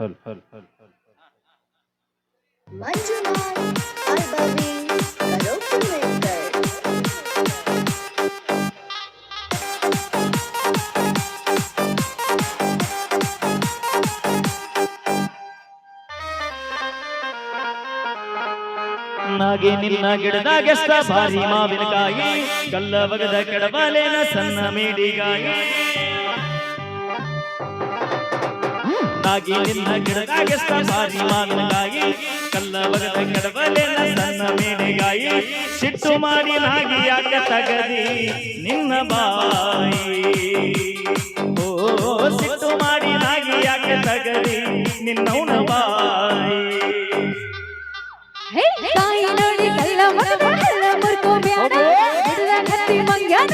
ಹಲ್ ಹಲ್ ಹಲ್ ಹಲ್ ಮಂಜುನಾಥ್ ಅರ್ಬವಿ ಕರೋಕುಮೇಕರ್ ನಾಗೆ ನಿನ್ನ ಗಿಡದಾಗೆಷ್ಟ ಭಾರಿ ಮಾವಿನಕಾಯಿ ಕಲ್ಲ ಬಗದ ಕೆಡಬಲೇನ ಸಣ್ಣ ಮೇಡಿಗಾಯಿ ನಾಗಿ ನಿನ್ನ ಸಾರಿ ಮಾವಿನಕಾಯಿ ಕಲ್ಲ ಬರದ ಕೆಡಬಲೇನ ನನ್ನ ಮೇಡೆಗಾಯಿ ಸಿಟ್ಟು ಮಾಡಿ ನಾಗಿ ಯಾಕೆ ತಗದಿ ನಿನ್ನ ಬಾಯಿ? ಓ ಸಿಟ್ಟು ಮಾಡಿ ನಾಗಿ ಯಾಕೆ ತಗದಿ ನಿನ್ನವನ ಬಾಯಿ? ಹೇ ತಾಯಿ ನೋಡಿ ಕಲ್ಲ ಮಗ ಹಲ್ಲ ಮುರ್ಕೋ ಬ್ಯಾಡ. ಬಿಡುವ ಕತ್ತಿ ಮಂಗ್ಯಾನ.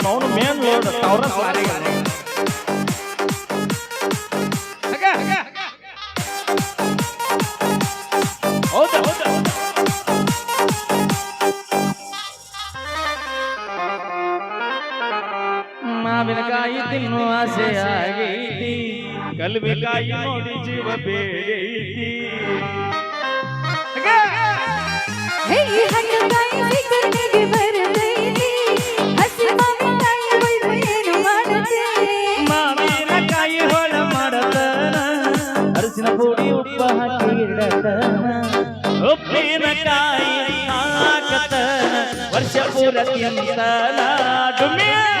ಅವನವನು ಮೇನ್ ಲೋಡ್ ಅವ್ರ ಸಾರಿಗೆ ಹೌದಾ ಹೌದಾ ಮಾವಿನಕಾಯಿ ತಿನ್ನು ಆಸೆ ಆಗೈತಿ ಕಲ್ವಿಕಾಯಿ ನೋಡಿ ಜೀವ ಬೇಡೈತಿ సూరజ్ కింద నాడు మీద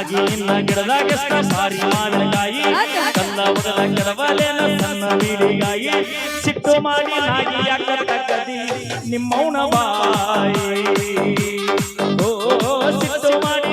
ನಾಗಿ ನಿನ್ನ ಗಿಡದಾಗೆಷ್ಟ ಸಾರಿ ಮಾವಿನಕಾಯಿ. ಕಲ್ಲ ಮೊದಲ ಗಿಡವಲೆ ನನ್ನ ಬೀಡಿಗಾಯಿ. ಸಿಟ್ಟು ಮಾಡಿ ನಾಗಿ ಯಾಕ ತಕ್ಕದಿ ಬಾಯಿ. ಓ, ಸಿಟ್ಟು ಮಾಡಿ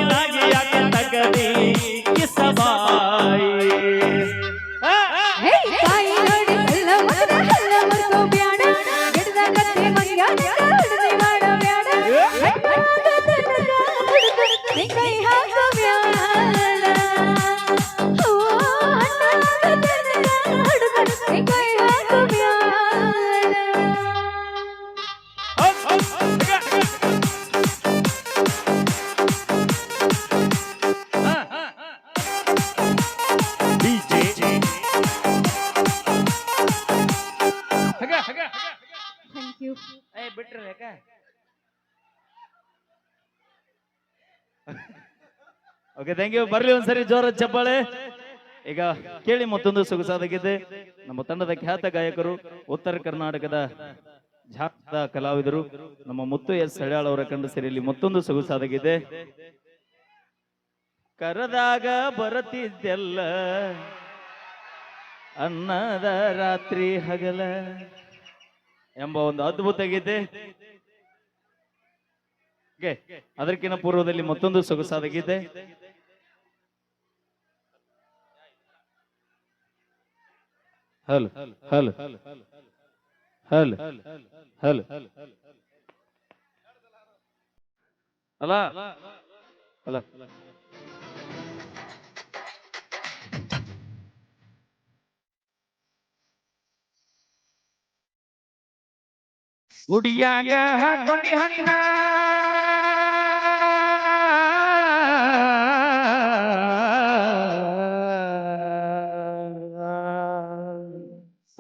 ಓಕೆ ಥ್ಯಾಂಕ್ ಯು ಬರ್ಲಿ ಒಂದ್ಸರಿ ಜೋರ ಚಪ್ಪಾಳೆ. ಈಗ ಕೇಳಿ ಮತ್ತೊಂದು ಸೊಗಸಾದಾಗಿದೆ. ನಮ್ಮ ತಂಡದ ಖ್ಯಾತ ಗಾಯಕರು ಉತ್ತರ ಕರ್ನಾಟಕದ ಜಾತ ಕಲಾವಿದರು ನಮ್ಮ ಮುತ್ತು ಎಸ್ ಸಡ್ಯಾಳ್ ಅವರ ಕಂಡು ಸರಿಯಲ್ಲಿ ಮತ್ತೊಂದು ಸೊಗಸಾದಾಗಿದೆ. ಕರದಾಗ ಬರತಿದ್ದೆಲ್ಲ, ಅನ್ನದ ರಾತ್ರಿ ಹಗಲ ಎಂಬ ಒಂದು ಅದ್ಭುತ ಗೀತೆ ಅದಕ್ಕಿಂತ ಪೂರ್ವದಲ್ಲಿ ಮತ್ತೊಂದು ಸೊಗಸಾದ ಗೀತೆ. هلا هلا هلا هلا هلا هلا முடியாக கொண்டு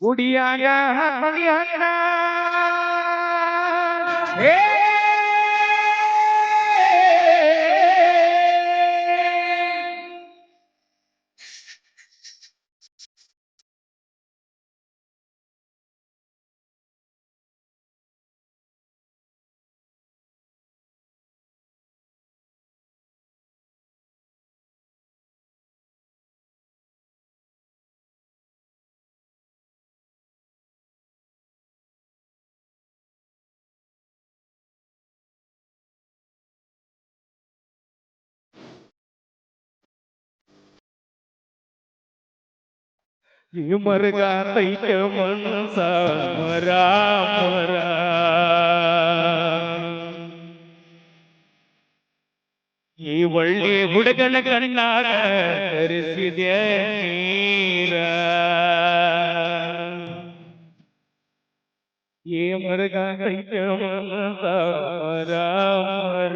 Goodie, yeah, yeah, yeah, ಮರಗ ತೈತ ಮನಸ ಮರ ಮರ ಈ ಒಳ್ಳೆ ಹುಡುಗನ ಕಣ್ಣಾಗ ಹರಿಸಿದೆ ನೀರ ಈ ಮರಗ ತೈತ ಮನಸ ಮರ ಮರ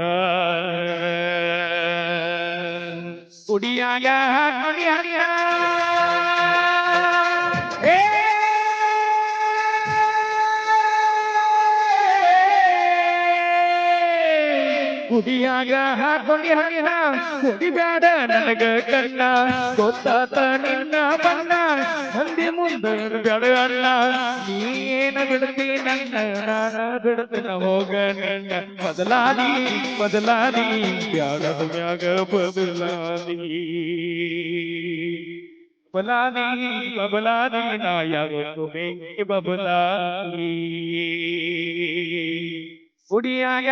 குடியாய? ಕುಡಿಯಾಗ ಹಾಕೊಂಡಿ ಹಣ್ಣ ಕುಡಿಬೇಡ ನನಗ ಕಣ್ಣ ಗೊತ್ತಾತ ನಿನ್ನ ಬಣ್ಣ ನಂದಿ ಮುಂದೆ ಬೇಡ ಅಣ್ಣ ನೀ ಏನ ಬಿಡ್ತಿ ನನ್ನ ನಾನ ಬಿಡ್ತಿನ ಹೋಗ ನನ್ನ ಬದಲಾದಿ ಬದಲಾದಿ ಬ್ಯಾಡದ ಮ್ಯಾಗ ಬದಲಾದಿ ಬಬಲಾದಿ ಬಬಲಾದಿ ನಾ ಬಬಲಾದಿ ஒடியாய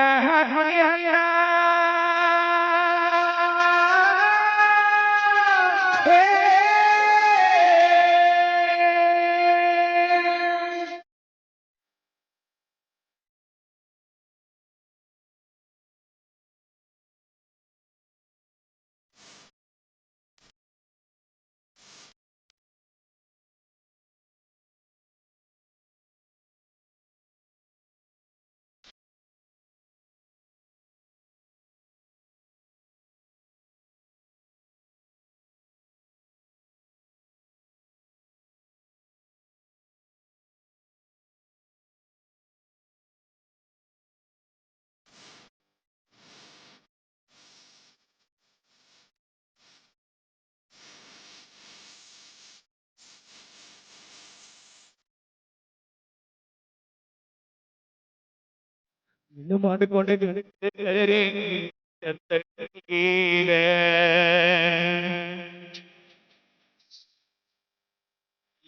ಕುಡಿಯಾಗ ಇನ್ನು ಮಾಡಿಕೊಂಡೆ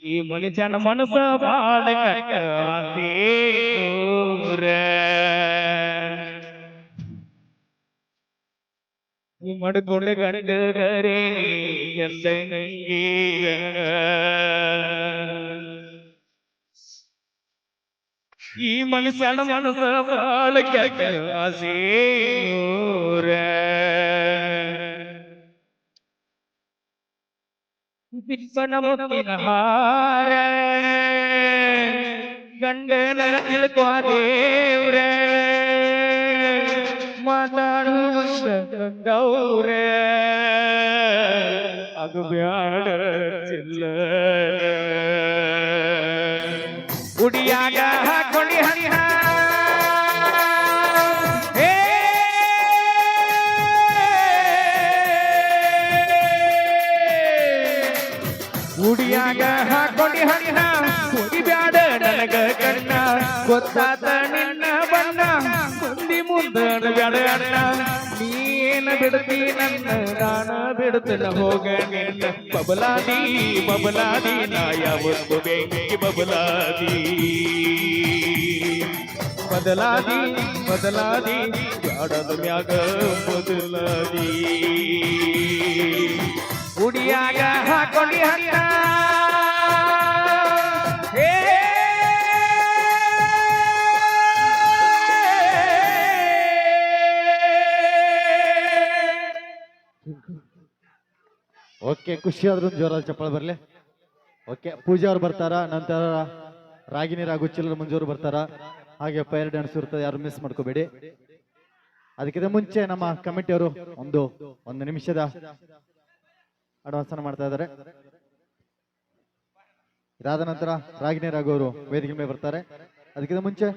ಈ ಮನುಷ್ಯನ ಮನಸ್ಸ ಬಾಳ ದೂರ ಈ ಮಡ್ಕೊಂಡೆ ಗಂಡಗರೇ ಎಂದ ಈ ಮನುಷ್ಯನ ಮನಸ್ಸ ಬಾಳ ಆಸೇರ ಬಿಪ್ಪನ ಮುತ್ತಿನ ಹಾರ ಗಂಡನ ತಿಳ್ಕೊ ದೇವ್ರ ಮಾತಾಡುವಂತ ಗೌರ ಅದು ಬ್ಯಾಡ ಚಿಲ್ಲ ಗುಡಿಯಾಗ ಗುಡಿಯಾಗ ಹಾಕೊಂಡಿ ಹಣ್ಣ ಬ್ಯಾಡ ನನಗ ಕಣ್ಣ. ಗೊತ್ತಾತ ನಿನ್ನ ಬಣ್ಣ ಮಂದಿ ಮುಂದ ಬ್ಯಾಡ ಅಣ್ಣ. ನೀನ ಬಿಡ್ತಿ ನನ್ನ, ನಾನ ಬಿಡ್ತನ ಹೋಗ ಬಬಲಾದಿ ಬಬಲಾದಿ ನಾ ಯಾವತ್ತು ಬೆಂಕಿ ಬಬಲಾದಿ. ಬದಲಾದಿ ಬದಲಾದಿ, ಬ್ಯಾಡದ ಮ್ಯಾಗ ಬದಲಾದಿ. ಗುಡಿಯಾಗ ಹಾಕೊಂಡಿ ಹರಿಯ ಓಕೆ, ಖುಷಿ ಆದ್ರೂ ಜೋರಾದ ಚಪ್ಪಳ ಬರ್ಲಿ. ಓಕೆ, ಪೂಜೆ ಅವ್ರು ಬರ್ತಾರ? ನಂತರ ರಾಗಿನಿ ರಾಘು, ಚಿಲ್ಲರ ಮಂಜೂರು ಬರ್ತಾರ? ಹಾಗೆ ಫೈರ್ ಡ್ಯಾನ್ಸ್ ಇರ್ತದೆ, ಯಾರು ಮಿಸ್ ಮಾಡ್ಕೋಬೇಡಿ. ಅದಕ್ಕಿಂತ ಮುಂಚೆ ನಮ್ಮ ಕಮಿಟಿಯವರು ಒಂದು ಒಂದು ನಿಮಿಷದ ಅಡ್ವಾನ್ಸ್ ಅನ್ನು ಮಾಡ್ತಾ ಇದ್ದಾರೆ. ಇದಾದ ನಂತರ ರಾಗಿಣಿ ರಾಘು ಅವರು ವೇದಿಕೆ ಮೇಲೆ ಬರ್ತಾರೆ. ಅದಕ್ಕಿಂತ ಮುಂಚೆ